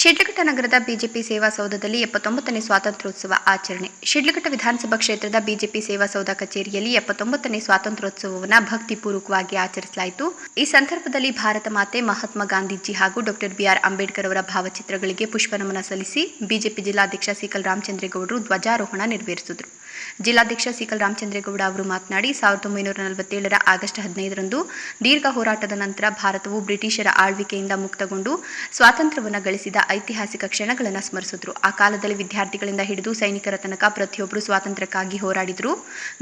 ಶಿಡ್ಲಘಟ್ಟ ನಗರದ ಬಿಜೆಪಿ ಸೇವಾ ಸೌಧದಲ್ಲಿ ಎಪ್ಪತ್ತೊಂಬತ್ತನೇ ಸ್ವಾತಂತ್ರ್ಯೋತ್ಸವ ಆಚರಣೆ. ಶಿಡ್ಲಘಟ್ಟ ವಿಧಾನಸಭಾ ಕ್ಷೇತ್ರದ ಬಿಜೆಪಿ ಸೇವಾ ಸೌಧ ಕಚೇರಿಯಲ್ಲಿ ಎಪ್ಪತ್ತೊಂಬತ್ತನೇ ಸ್ವಾತಂತ್ರ್ಯೋತ್ಸವವನ್ನು ಭಕ್ತಿಪೂರ್ವಕವಾಗಿ ಆಚರಿಸಲಾಯಿತು. ಈ ಸಂದರ್ಭದಲ್ಲಿ ಭಾರತ ಮಾತೆ ಮಹಾತ್ಮ ಗಾಂಧೀಜಿ ಹಾಗೂ ಡಾಕ್ಟರ್ ಬಿಆರ್ ಅಂಬೇಡ್ಕರ್ ಅವರ ಭಾವಚಿತ್ರಗಳಿಗೆ ಪುಷ್ಪನಮನ ಸಲ್ಲಿಸಿ ಬಿಜೆಪಿ ಜಿಲ್ಲಾಧ್ಯಕ್ಷ ಸಿಕಲ್ ರಾಮಚಂದ್ರೇಗೌಡರು ಧ್ವಜಾರೋಹಣ ನೆರವೇರಿಸಿದರು. ಜಿಲ್ಲಾಧ್ಯಕ್ಷ ಸಿಕಲ್ ರಾಮಚಂದ್ರೇಗೌಡ ಅವರು ಮಾತನಾಡಿ, ಸಾವಿರದ ಒಂಬೈನೂರ ನಲವತ್ತೇಳರ ಆಗಸ್ಟ್ ಹದಿನೈದರಂದು ದೀರ್ಘ ಹೋರಾಟದ ನಂತರ ಭಾರತವು ಬ್ರಿಟಿಷರ ಆಳ್ವಿಕೆಯಿಂದ ಮುಕ್ತಗೊಂಡು ಸ್ವಾತಂತ್ರ್ಯವನ್ನು ಗಳಿಸಿದ ಐತಿಹಾಸಿಕ ಕ್ಷಣಗಳನ್ನು ಸ್ಮರಿಸಿದ್ರು. ಆ ಕಾಲದಲ್ಲಿ ವಿದ್ಯಾರ್ಥಿಗಳಿಂದ ಹಿಡಿದು ಸೈನಿಕರ ತನಕ ಪ್ರತಿಯೊಬ್ಬರು ಸ್ವಾತಂತ್ರ್ಯಕ್ಕಾಗಿ ಹೋರಾಡಿದರು.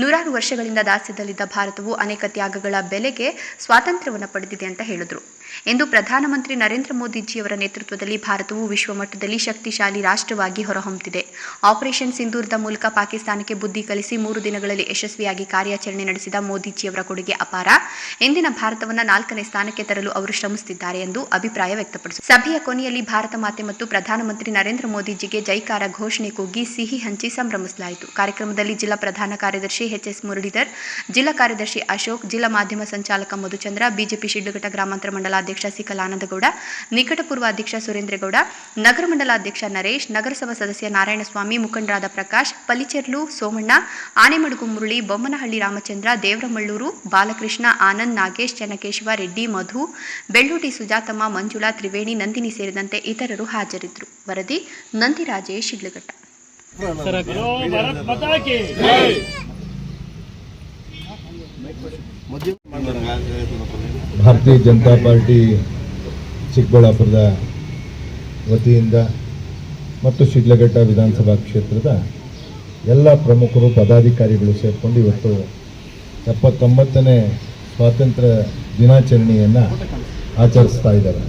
ನೂರಾರು ವರ್ಷಗಳಿಂದ ದಾಸ್ಯದಲ್ಲಿದ್ದ ಭಾರತವು ಅನೇಕ ತ್ಯಾಗಗಳ ಬೆಲೆಗೆ ಸ್ವಾತಂತ್ರ್ಯವನ್ನು ಪಡೆದಿದೆ ಅಂತ ಹೇಳಿದರು. ಎಂದು ಪ್ರಧಾನಮಂತ್ರಿ ನರೇಂದ್ರ ಮೋದಿಜಿಯವರ ನೇತೃತ್ವದಲ್ಲಿ ಭಾರತವು ವಿಶ್ವಮಟ್ಟದಲ್ಲಿ ಶಕ್ತಿಶಾಲಿ ರಾಷ್ಟ್ರವಾಗಿ ಹೊರಹೊಮ್ಮುತ್ತಿದೆ ಆಪರೇಷನ್ ಸಿಂಧೂರದ ಮೂಲಕ ಪಾಕಿಸ್ತಾನಕ್ಕೆ ಬುದ್ಧಿ ಕಲಿಸಿ ಮೂರು ದಿನಗಳಲ್ಲಿ ಯಶಸ್ವಿಯಾಗಿ ಕಾರ್ಯಾಚರಣೆ ನಡೆಸಿದ ಮೋದಿಜಿಯವರ ಕೊಡುಗೆ ಅಪಾರ. ಇಂದಿನ ಭಾರತವನ್ನು ನಾಲ್ಕನೇ ಸ್ಥಾನಕ್ಕೆ ತರಲು ಅವರು ಶ್ರಮಿಸುತ್ತಿದ್ದಾರೆ ಎಂದು ಅಭಿಪ್ರಾಯ ವ್ಯಕ್ತಪಡಿಸಿದರು ಸಭೆಯ ಕೊನೆಯಲ್ಲಿ ಭಾರತ ಮಾತೆ ಮತ್ತು ಪ್ರಧಾನಮಂತ್ರಿ ನರೇಂದ್ರ ಮೋದಿಜಿಗೆ ಜೈಕಾರ ಘೋಷಣೆ ಕೂಗಿ ಸಿಹಿ ಹಂಚಿ ಸಂಭ್ರಮಿಸಲಾಯಿತು. ಕಾರ್ಯಕ್ರಮದಲ್ಲಿ ಜಿಲ್ಲಾ ಪ್ರಧಾನ ಕಾರ್ಯದರ್ಶಿ ಎಚ್ಎಸ್ ಮುರಳೀಧರ್, ಜಿಲ್ಲಾ ಕಾರ್ಯದರ್ಶಿ ಅಶೋಕ್, ಜಿಲ್ಲಾ ಮಾಧ್ಯಮ ಸಂಚಾಲಕ ಮಧುಚಂದ್ರ, ಬಿಜೆಪಿ ಶಿಡ್ಲಘಟ್ಟ ಗ್ರಾಮಾಂತರ ಮಂಡಲಾಧ್ಯಕ್ಷ ಅಧ್ಯಕ್ಷ ಸಿಕಲಾನಂದಗೌಡ ನಿಕಟಪೂರ್ವ ಅಧ್ಯಕ್ಷ ಸುರೇಂದ್ರಗೌಡ ನಗರ ಮಂಡಲ ಅಧ್ಯಕ್ಷ ನರೇಶ್, ನಗರಸಭಾ ಸದಸ್ಯ ನಾರಾಯಣಸ್ವಾಮಿ, ಮುಖಂಡರಾದ ಪ್ರಕಾಶ್, ಪಲಿಚೆರ್ಲು ಸೋಮಣ್ಣ, ಆನೆಮಡುಗು ಮುರಳಿ, ಬೊಮ್ಮನಹಳ್ಳಿ ರಾಮಚಂದ್ರ, ದೇವರಮಳ್ಳೂರು, ಬಾಲಕೃಷ್ಣ, ಆನಂದ್ ನಾಗೇಶ್, ಚೆನ್ನಕೇಶವ ರೆಡ್ಡಿ, ಮಧು ಬೆಳ್ಳೂಟಿ ಸುಜಾತಮ್ಮ, ಮಂಜುಳಾ ತ್ರಿವೇಣಿ, ನಂದಿನಿ ಸೇರಿದಂತೆ ಇತರರು ಹಾಜರಿದ್ದರು. ವರದಿ ನಂದಿರಾಜೇಶ್ ಶಿಡ್ಲಘಟ್ಟ. ಮಧ್ಯ ಭಾರತೀಯ ಜನತಾ ಪಾರ್ಟಿ ಚಿಕ್ಕಬಳ್ಳಾಪುರದ ವತಿಯಿಂದ ಮತ್ತು ಶಿಡ್ಲಘಟ್ಟ ವಿಧಾನಸಭಾ ಕ್ಷೇತ್ರದ ಎಲ್ಲ ಪ್ರಮುಖರು, ಪದಾಧಿಕಾರಿಗಳು ಸೇರಿಕೊಂಡು ಇವತ್ತು ಎಪ್ಪತ್ತೊಂಬತ್ತನೇ ಸ್ವಾತಂತ್ರ್ಯ ದಿನಾಚರಣೆಯನ್ನು ಆಚರಿಸ್ತಾ ಇದ್ದಾರೆ.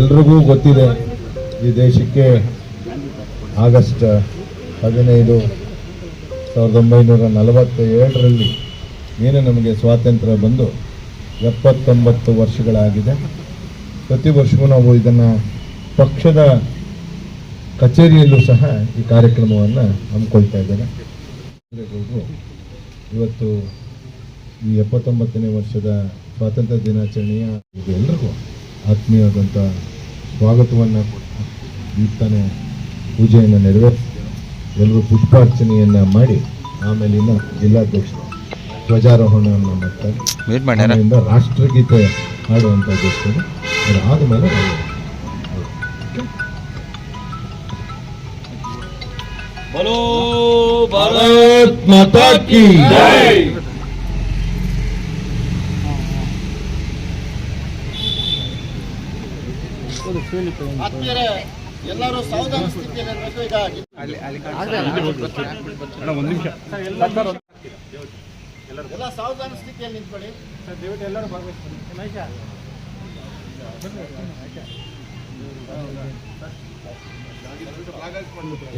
ಎಲ್ರಿಗೂ ಗೊತ್ತಿದೆ, ಈ ದೇಶಕ್ಕೆ ಆಗಸ್ಟ್ ಹದಿನೈದು ಸಾವಿರದ ಒಂಬೈನೂರ ನಲವತ್ತ ಏಳರಲ್ಲಿ ಏನು ನಮಗೆ ಸ್ವಾತಂತ್ರ್ಯ ಬಂದು ಎಪ್ಪತ್ತೊಂಬತ್ತು ವರ್ಷಗಳಾಗಿದೆ. ಪ್ರತಿ ವರ್ಷವೂ ನಾವು ಇದನ್ನು ಪಕ್ಷದ ಕಚೇರಿಯಲ್ಲೂ ಸಹ ಈ ಕಾರ್ಯಕ್ರಮವನ್ನು ಹಮ್ಮಿಕೊಳ್ತಾ ಇದ್ದಾರೆ ಇವತ್ತು ಈ ಎಪ್ಪತ್ತೊಂಬತ್ತನೇ ವರ್ಷದ ಸ್ವಾತಂತ್ರ್ಯ ದಿನಾಚರಣೆಯ ಎಲ್ಲರಿಗೂ ಆತ್ಮೀಯವಾದಂಥ ಸ್ವಾಗತವನ್ನು ಈತಾನೆ ಪೂಜೆಯನ್ನು ನೆರವೇರಿಸಿ ಎಲ್ಲರೂ ಪುಷ್ಪಾರ್ಚನೆಯನ್ನು ಮಾಡಿ ಆಮೇಲಿನ ಜಿಲ್ಲಾಧ್ಯಕ್ಷರು ಧ್ವಜಾರೋಹಣವನ್ನು ಮಾಡ್ತಾರೆ ರಾಷ್ಟ್ರಗೀತೆ ಹಾಡುವಂಥದ್ದು ಭಾರತ್ ಮಾತಾ ಕಿ ಆತ್ಮೀಯರೇ ಎಲ್ಲರೂ ಸಾವಧಾನ ಸ್ಥಿತಿಯಲ್ಲಿರಬೇಕು ಈಗ ಎಲ್ಲರೂ ಎಲ್ಲ ಸಾವಧಾನ ಸ್ಥಿತಿಯಲ್ಲಿ ನಿಂತ್ಕೊಳ್ಳಿ. ಸರ್ ದಯವಿಟ್ಟು ಎಲ್ಲರೂ ಬರಬೇಕು ಆಯ್ತಾ?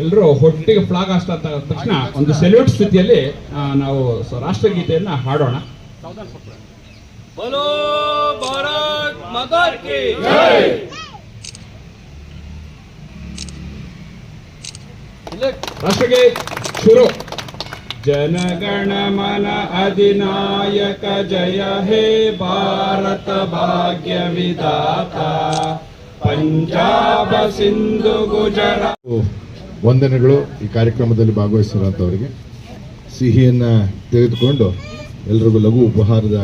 ಎಲ್ಲರೂ ಹೊಟ್ಟಿಗೆ ಫ್ಲಾಗ್ ಹಾಸ್ತಾ ತಕ್ಷಣ ಒಂದು ಸೆಲ್ಯೂಟ್ ಸ್ಥಿತಿಯಲ್ಲಿ ನಾವು ರಾಷ್ಟ್ರಗೀತೆಯನ್ನ ಹಾಡೋಣ. ಬಲೋ ಭಾರತ್ ಮಾತಾ ಕಿ ಜೈ! ರಾಷ್ಟ್ರಗೀತೆ ಶುರು. ಜನಗಣ ಮನ ಅಧಿನಾಯಕ ಜಯ ಹೇ ಭಾರತ ಭಾಗ್ಯ ವಿಧಾತ ಪಂಜಾಬ ಸಿಂಧು ಗುಜರಾತ್ ವಂದನೆಗಳು ಈ ಕಾರ್ಯಕ್ರಮದಲ್ಲಿ ಭಾಗವಹಿಸಿರುವಂಥವರಿಗೆ ಸಿಹಿಯನ್ನು ತೆಗೆದುಕೊಂಡು ಎಲ್ರಿಗೂ ಲಘು ಉಪಹಾರದ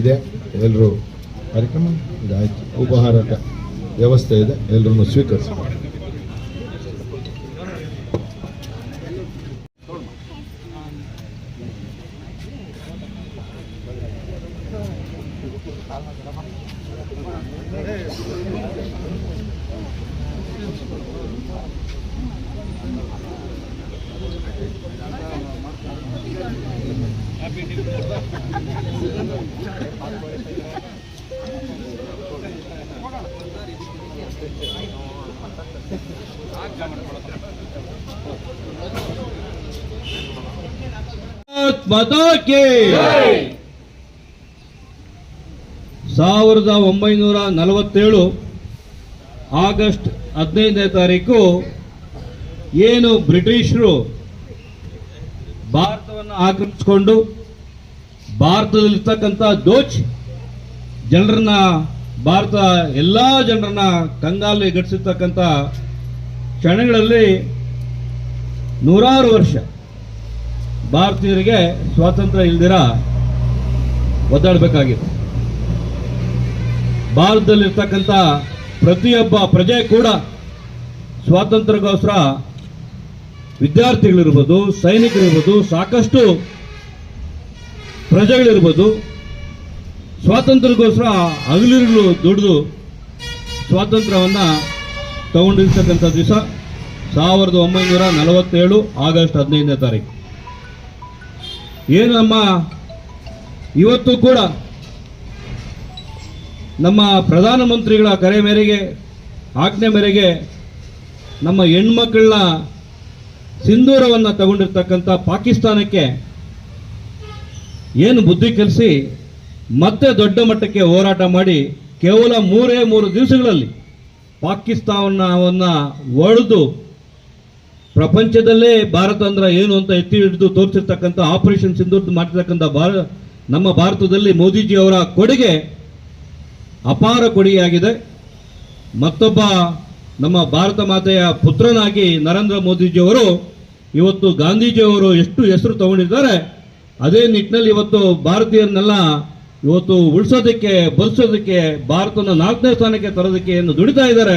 ಇದೆ. ಎಲ್ಲರೂ ಕಾರ್ಯಕ್ರಮ ಇದಾಯಿತು ಉಪಹಾರದ ವ್ಯವಸ್ಥೆ ಇದೆ. ಎಲ್ಲರನ್ನು ಸ್ವೀಕರಿಸ್ಬೋದು ಮಾತಾಕ್ಕೆ ಸಾವಿರದ ಒಂಬೈನೂರ ನಲವತ್ತೇಳು ಆಗಸ್ಟ್ ಹದಿನೈದನೇ ತಾರೀಕು ಏನು ಬ್ರಿಟಿಷರು ಭಾರತವನ್ನು ಆಕ್ರಮಿಸಿಕೊಂಡು ಭಾರತದಲ್ಲಿರ್ತಕ್ಕಂಥ ದೋಚ್ ಜನರನ್ನ, ಭಾರತ ಎಲ್ಲ ಜನರನ್ನ ಕಂಗಾಲಿ ಘಟಿಸಿರ್ತಕ್ಕಂಥ ಕ್ಷಣಗಳಲ್ಲಿ ನೂರಾರು ವರ್ಷ ಭಾರತೀಯರಿಗೆ ಸ್ವಾತಂತ್ರ್ಯ ಇಲ್ದಿರ ಒದ್ದಾಡಬೇಕಾಗಿದೆ ಭಾರತದಲ್ಲಿರ್ತಕ್ಕಂಥ ಪ್ರತಿಯೊಬ್ಬ ಪ್ರಜೆ ಕೂಡ ಸ್ವಾತಂತ್ರ್ಯಕ್ಕೋಸ್ಕರ ವಿದ್ಯಾರ್ಥಿಗಳಿರ್ಬೋದು, ಸೈನಿಕರಿರ್ಬೋದು, ಸಾಕಷ್ಟು ಪ್ರಜೆಗಳಿರ್ಬೋದು, ಸ್ವಾತಂತ್ರ್ಯಕ್ಕೋಸ್ಕರ ಹಗಲಿರುಳು ದುಡಿದು ಸ್ವಾತಂತ್ರ್ಯವನ್ನು ತಗೊಂಡಿರ್ತಕ್ಕಂಥ ದಿವಸ ಸಾವಿರದ ಒಂಬೈನೂರ ನಲವತ್ತೇಳು ಆಗಸ್ಟ್ ಹದಿನೈದನೇ ತಾರೀಕು. ಏನು ನಮ್ಮ ಇವತ್ತು ಕೂಡ ನಮ್ಮ ಪ್ರಧಾನಮಂತ್ರಿಗಳ ಕರೆ ಮೇರೆಗೆ, ಆಜ್ಞೆ ಮೇರೆಗೆ ನಮ್ಮ ಹೆಣ್ಮಕ್ಕಳನ್ನ ಸಿಂಧೂರವನ್ನು ತಗೊಂಡಿರ್ತಕ್ಕಂಥ ಪಾಕಿಸ್ತಾನಕ್ಕೆ ಏನು ಬುದ್ಧಿ ಕಲಿಸಿ ಮತ್ತೆ ದೊಡ್ಡ ಮಟ್ಟಕ್ಕೆ ಹೋರಾಟ ಮಾಡಿ ಕೇವಲ ಮೂರೇ ಮೂರು ದಿವಸಗಳಲ್ಲಿ ಪಾಕಿಸ್ತಾನವನ್ನು ಒಡೆದು ಪ್ರಪಂಚದಲ್ಲೇ ಭಾರತ ಅಂದ್ರೆ ಏನು ಅಂತ ಎತ್ತಿ ಹಿಡಿದು ತೋರಿಸಿರ್ತಕ್ಕಂಥ ಆಪರೇಷನ್ ಸಿಂಧೂರ್ ಮಾಡಿರ್ತಕ್ಕಂಥ ಭಾರ ನಮ್ಮ ಭಾರತದಲ್ಲಿ ಮೋದಿಜಿ ಅವರ ಕೊಡುಗೆ ಅಪಾರ ಕೊಡುಗೆಯಾಗಿದೆ. ಮತ್ತೊಬ್ಬ ನಮ್ಮ ಭಾರತ ಮಾತೆಯ ಪುತ್ರನಾಗಿ ನರೇಂದ್ರ ಮೋದಿಜಿಯವರು ಇವತ್ತು ಗಾಂಧೀಜಿಯವರು ಎಷ್ಟು ಹೆಸರು ತಗೊಂಡಿದ್ದಾರೆ, ಅದೇ ನಿಟ್ಟಿನಲ್ಲಿ ಇವತ್ತು ಭಾರತೀಯರನ್ನೆಲ್ಲ ಇವತ್ತು ಉಳಿಸೋದಕ್ಕೆ ಬಲಿಸೋದಕ್ಕೆ ಭಾರತನ ನಾಲ್ಕನೇ ಸ್ಥಾನಕ್ಕೆ ತರೋದಕ್ಕೆ ಏನು ದುಡಿತಾ ಇದ್ದಾರೆ.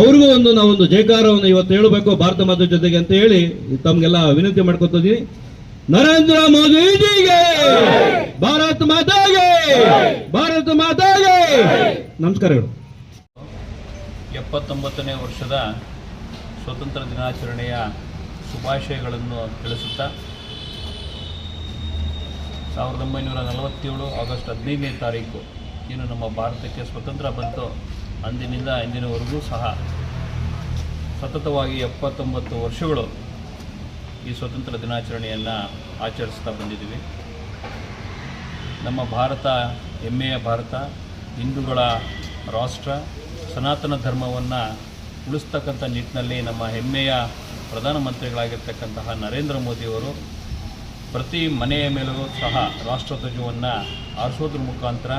ಅವ್ರಿಗೂ ಒಂದು ನಾವೊಂದು ಜಯಕಾರವನ್ನು ಇವತ್ತು ಹೇಳಬೇಕು ಭಾರತ ಮಾತೆ ಜೊತೆಗೆ ಅಂತ ಹೇಳಿ ತಮ್ಗೆಲ್ಲ ವಿನಂತಿ ಮಾಡ್ಕೊತಿದ್ದೀನಿ ನರೇಂದ್ರ ಮೋದಿಜಿಗೆ ಭಾರತ ಮಾತಾಗೆ ಭಾರತ ಮಾತಾಗೆ. ನಮಸ್ಕಾರಗಳು ಎಪ್ಪತ್ತೊಂಬತ್ತನೇ ವರ್ಷದ ಸ್ವತಂತ್ರ ದಿನಾಚರಣೆಯ ಶುಭಾಶಯಗಳನ್ನು ತಿಳಿಸುತ್ತಾ ಸಾವಿರದ ಒಂಬೈನೂರ ನಲವತ್ತೇಳು ಆಗಸ್ಟ್ ಹದಿನೈದನೇ ತಾರೀಕು ಏನು ನಮ್ಮ ಭಾರತಕ್ಕೆ ಸ್ವತಂತ್ರ ಬಂತು. ಅಂದಿನಿಂದ ಇಂದಿನವರೆಗೂ ಸಹ ಸತತವಾಗಿ ಎಪ್ಪತ್ತೊಂಬತ್ತು ವರ್ಷಗಳು ಈ ಸ್ವತಂತ್ರ ದಿನಾಚರಣೆಯನ್ನು ಆಚರಿಸ್ತಾ ಬಂದಿದ್ದೀವಿ. ನಮ್ಮ ಭಾರತ, ಹೆಮ್ಮೆಯ ಭಾರತ, ಹಿಂದೂಗಳ ರಾಷ್ಟ್ರ, ಸನಾತನ ಧರ್ಮವನ್ನು ಉಳಿಸ್ತಕ್ಕಂಥ ನಿಟ್ಟಿನಲ್ಲಿ ನಮ್ಮ ಹೆಮ್ಮೆಯ ಪ್ರಧಾನಮಂತ್ರಿಗಳಾಗಿರ್ತಕ್ಕಂತಹ ನರೇಂದ್ರ ಮೋದಿಯವರು ಪ್ರತಿ ಮನೆಯ ಮೇಲೂ ಸಹ ರಾಷ್ಟ್ರಧ್ವಜವನ್ನು ಆರಿಸೋದ್ರ ಮುಖಾಂತರ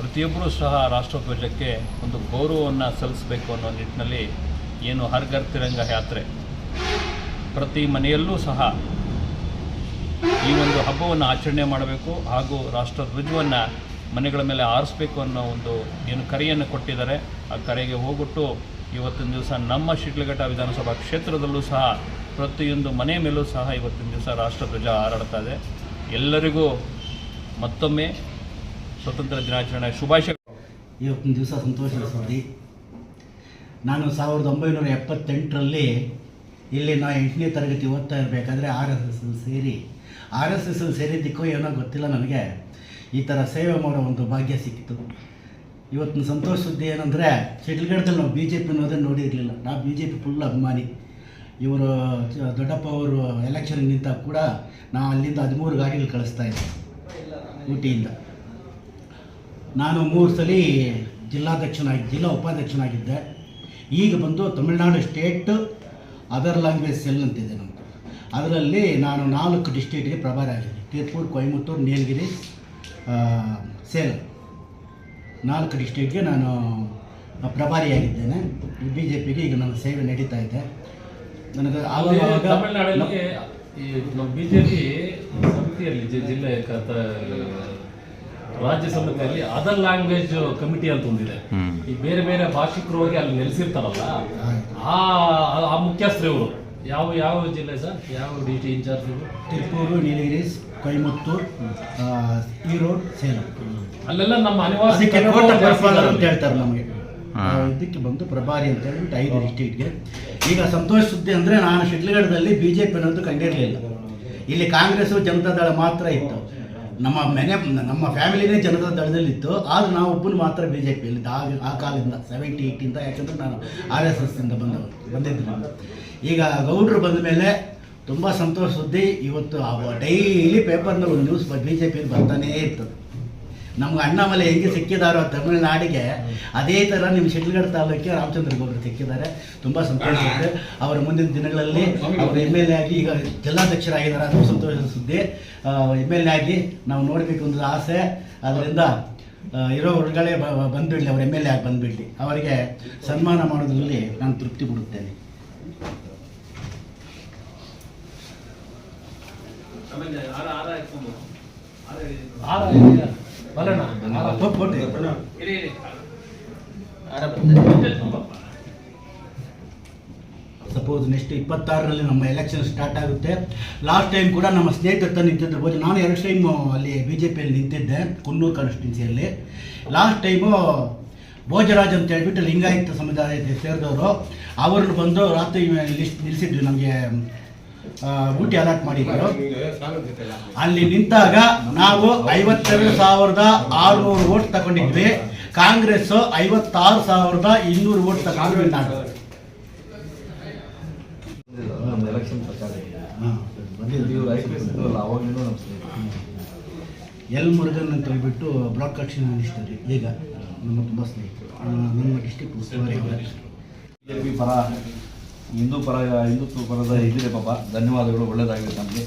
ಪ್ರತಿಯೊಬ್ಬರೂ ಸಹ ರಾಷ್ಟ್ರಧ್ವಜಕ್ಕೆ ಒಂದು ಗೌರವವನ್ನು ಸಲ್ಲಿಸಬೇಕು ಅನ್ನೋ ನಿಟ್ಟಿನಲ್ಲಿ ಏನು ಹರ್ಗರ್ ತಿರಂಗ ಯಾತ್ರೆ. ಪ್ರತಿ ಮನೆಯಲ್ಲೂ ಸಹ ಈ ಒಂದು ಹಬ್ಬವನ್ನು ಆಚರಣೆ ಮಾಡಬೇಕು ಹಾಗೂ ರಾಷ್ಟ್ರಧ್ವಜವನ್ನು ಮನೆಗಳ ಮೇಲೆ ಆರಿಸಬೇಕು ಅನ್ನೋ ಒಂದು ಏನು ಕರೆಯನ್ನು ಕೊಟ್ಟಿದ್ದಾರೆ. ಆ ಕರೆಗೆ ಹೋಗ್ಬಿಟ್ಟು ಇವತ್ತಿನ ದಿವಸ ನಮ್ಮ ಶಿಡ್ಲಘಟ್ಟ ವಿಧಾನಸಭಾ ಕ್ಷೇತ್ರದಲ್ಲೂ ಸಹ ಪ್ರತಿಯೊಂದು ಮನೆ ಮೇಲೂ ಸಹ ಇವತ್ತಿನ ದಿವಸ ರಾಷ್ಟ್ರಧ್ವಜ ಹಾರಾಡ್ತಾ ಇದೆ. ಎಲ್ಲರಿಗೂ ಮತ್ತೊಮ್ಮೆ ಸ್ವತಂತ್ರ ದಿನಾಚರಣೆ ಶುಭಾಶಯ. ಇವತ್ತಿನ ದಿವಸ ಸಂತೋಷದ ಸುದ್ದಿ ನಾನು ಸಾವಿರದ ಒಂಬೈನೂರ ಎಪ್ಪತ್ತೆಂಟರಲ್ಲಿ ಇಲ್ಲಿ ನಾ ಎಂಟನೇ ತರಗತಿ ಓದ್ತಾ ಇರಬೇಕಾದ್ರೆ ಆರ್ ಎಸ್ ಎಸ್ ಸೇರಿ, ಆರ್ ಎಸ್ ಎಸ್ ಸೇರಿದ್ದಕ್ಕೋ ಏನೋ ಗೊತ್ತಿಲ್ಲ ನನಗೆ. ಈ ಥರ ಸೇವೆ ಮಾಡೋ ಒಂದು ಭಾಗ್ಯ ಸಿಕ್ಕಿತು. ಇವತ್ತಿನ ಸಂತೋಷ ಸುದ್ದಿ ಏನಂದರೆ ಶಿಡ್ಲಘಟ್ಟದಲ್ಲಿ ನಾವು ಬಿ ಜೆ ಪಿ ಅನ್ನೋದನ್ನು ನೋಡಿರಲಿಲ್ಲ. ನಾ ಬಿ ಜೆ ಪಿ ಫುಲ್ ಅಭಿಮಾನಿ. ಇವರು ದೊಡ್ಡಪ್ಪ ಅವರು ಎಲೆಕ್ಷನ್ ನಿಂತ ಕೂಡ ನಾ ಅಲ್ಲಿಂದ ಹದಿಮೂರು ಗಾಡಿಗಳು ಕಳಿಸ್ತಾ ಇದ್ದೆ. ಊಟಿಯಿಂದ. ನಾನು ಮೂರು ಸಲ ಜಿಲ್ಲಾಧ್ಯಕ್ಷನಾಗಿ ಜಿಲ್ಲಾ ಉಪಾಧ್ಯಕ್ಷನಾಗಿದ್ದೆ. ಈಗ ಬಂದು Tamil Nadu state other language cell ಅಂತಿದೆ ನಮ್ಮದು ಅದರಲ್ಲಿ ನಾನು ನಾಲ್ಕು ಡಿಸ್ಟಿಕ್ಗೆ ಪ್ರಭಾರಿ ಆಗಿದ್ದೀನಿ. ತೀರ್ಪೂರ್ ಕೊಯಮತ್ತೂರು ನೀಲಗಿರಿ ಸೇಲಂ. ನಾಲ್ಕು ಡಿಸ್ಟ್ರಿಕ್ಟ್ಗೆ ನಾನು ಪ್ರಭಾರಿಯಾಗಿದ್ದೇನೆ ಬಿ ಜೆ ಪಿಗೆ ಈಗ ನನ್ನ ಸೇವೆ ನಡೀತಾ ಇದೆ. ನನಗೆ ಆವಾಗ ಬಿ ಜೆ ಪಿ ಸಮಿತಿಯಲ್ಲಿ ಜಿಲ್ಲೆಯ ರಾಜ್ಯ ಸಮಿತಿಯಲ್ಲಿ ಅದರ್ ಲ್ಯಾಂಗ್ವೇಜ್ ಕಮಿಟಿ ಅಂತ ಒಂದಿದೆ ಈ ಬೇರೆ ಬೇರೆ ಭಾಷಿಕರು ಹೋಗಿ ಅಲ್ಲಿ ನೆಲೆಸಿರ್ತಾರಲ್ಲ ಆ ಆ ಮುಖ್ಯಸ್ಥರು ಇವರು. ಯಾವ ಯಾವ ಜಿಲ್ಲೆ ಸರ್? ಯಾವ ಡಿ ಟಿ ಇನ್ಚಾರ್ಜ್ ಇವರು? ತಿರುಪೂರು ನೀಲಗಿರಿ ಕೊಯಮತ್ತೂರ್ ಆ, ಈರೋಡ್ ಸೇಲಂ. ಅಲ್ಲೆಲ್ಲ ನಮ್ಮ ಅನಿವಾಸಿ ಅಂತ ಹೇಳ್ತಾರೆ ನಮಗೆ. ಇದಕ್ಕೆ ಬಂದು ಪ್ರಭಾರಿ ಅಂತ ಹೇಳ್ಬಿಟ್ಟು ಐದು ಡಿಸ್ಟ್ರಿಕ್ಟ್ಗೆ ಈಗ ಸಂತೋಷ ಸುದ್ದಿ ಅಂದರೆ ನಾನು ಶಿಡ್ಲಘಟ್ಟದಲ್ಲಿ ಬಿ ಜೆ ಪಿ ಅನ್ನೋದು ಕಂಡಿರಲಿಲ್ಲ. ಇಲ್ಲಿ ಕಾಂಗ್ರೆಸ್ಸು ಜನತಾದಳ ಮಾತ್ರ ಇತ್ತು. ನಮ್ಮ ಮನೆ, ನಮ್ಮ ಫ್ಯಾಮಿಲಿನೇ ಜನತಾ ದಳದಲ್ಲಿತ್ತು. ಆದ್ರೆ ನಾವು ಒಬ್ಬನು ಮಾತ್ರ ಬಿ ಜೆ ಪಿಯಲ್ಲಿ ಆ ಆ ಕಾಲದಿಂದ ಸೆವೆಂಟಿ ಏಯ್ಟಿಂದ ಯಾಕಂದ್ರೆ ನಾನು ಆರ್ ಎಸ್ ಎಸ್ಸಿಂದ ಬಂದವರು ಬಂದಿದ್ದೆ ನಾನು ಈಗ ಗೌಡ್ರು ಬಂದ ಮೇಲೆ ತುಂಬ ಸಂತೋಷ ಸುದ್ದಿ ಇವತ್ತು ಡೈಲಿ ಪೇಪರ್ನ ಒಂದು ನ್ಯೂಸ್ ಬಿ ಜೆ ಪಿಯಲ್ಲಿ ಬರ್ತಾನೇ ಇರ್ತದೆ. ನಮ್ಗೆ ಅಣ್ಣಾಮಲೆ ಹೆಂಗೆ ಸಿಕ್ಕಿದಾರೋ ತಮಿಳುನಾಡಿಗೆ ಅದೇ ಥರ ನಿಮ್ಮ ಶಿಡ್ಲಘಟ್ಟ ತಾಲೂಕಿಗೆ ರಾಮಚಂದ್ರ ಗೌಡರು ಸಿಕ್ಕಿದ್ದಾರೆ. ತುಂಬ ಸಂತೋಷ ಇದೆ. ಅವರ ಮುಂದಿನ ದಿನಗಳಲ್ಲಿ ಅವರು ಎಂ ಎಲ್ ಎ ಆಗಿ ಈಗ ಜಿಲ್ಲಾಧ್ಯಕ್ಷರಾಗಿದ್ದಾರೆ ಅದು ಸಂತೋಷದ ಸುದ್ದಿ. ಎಂ ಎಲ್ ಎ ಆಗಿ ನಾವು ನೋಡಬೇಕು ಅನ್ನೋದು ಆಸೆ. ಅದರಿಂದ ಇರೋ ಹೊರಗಡೆ ಬಂದುಬಿಡಲಿ ಅವ್ರ ಎಂ ಎಲ್ ಎ ಆಗಿ ಬಂದುಬಿಡಲಿ. ಅವರಿಗೆ ಸನ್ಮಾನ ಮಾಡೋದ್ರಲ್ಲಿ ನಾನು ತೃಪ್ತಿ ಪಡುತ್ತೇನೆ. ಆರ ಆರ. ಸಪೋಸ್ ನೆಕ್ಸ್ಟ್ ಇಪ್ಪತ್ತಾರರಲ್ಲಿ ನಮ್ಮ ಎಲೆಕ್ಷನ್ ಸ್ಟಾರ್ಟ್ ಆಗುತ್ತೆ. ಲಾಸ್ಟ್ ಟೈಮ್ ಕೂಡ ನಮ್ಮ ಸ್ನೇಹಿತರು ತಂದು ನಿಂತಿದ್ರು. ಬಹುಶಃ ನಾನು ಎರಡು ಟೈಮು ಅಲ್ಲಿ ಬಿ ಜೆ ಪಿಯಲ್ಲಿ ನಿಂತಿದ್ದೆ ಕುನ್ನೂರು ಕಾನ್ಸ್ಟಿಟ್ಯೂನ್ಸಿಯಲ್ಲಿ ಲಾಸ್ಟ್ ಟೈಮು ಭೋಜರಾಜ್ ಅಂತ ಹೇಳ್ಬಿಟ್ಟು ಲಿಂಗಾಯತ ಸಮುದಾಯಕ್ಕೆ ಸೇರಿದವರು ಅವ್ರನ್ನ ಬಂದು ರಾತ್ರಿ ಲಿಸ್ಟ್ ನಿಲ್ಲಿಸಿದ್ವಿ ನಮಗೆ. ಊಟಿ ಅಲಾಟ್ ಮಾಡಿದ್ರು. ಅಲ್ಲಿ ನಿಂತಾಗ ನಾವು ಐವತ್ತೆರಡು ಸಾವಿರದ ಆರುನೂರು ಓಟ್ ತಗೊಂಡಿದ್ವಿ. ಕಾಂಗ್ರೆಸ್ ಐವತ್ತಾರು ಸಾವಿರದ ಇನ್ನೂರು ಓಟ್ ತಗೊಂಡು ಎಲ್ ಮುರುಗನ್ ಅಂತ ಹೇಳ್ಬಿಟ್ಟು ಕಕ್ಷನ್ ಅನಿಸ್ತಾರೆ ಈಗ ನಮ್ಮ ತುಂಬ ಸ್ನೇಹಿತರು. ನಮ್ಮ ಡಿಸ್ಟಿಕ್ ಉಸ್ತುವಾರಿ. ಬಿಜೆಪಿ ಪರ ಹಿಂದೂ ಪರ ಹಿಂದುತ್ವ ಪರದ ಇದಿದೆ ಪಾಪ ಧನ್ಯವಾದಗಳು ಒಳ್ಳೆಯದಾಗಿದೆ ನಮಗೆ.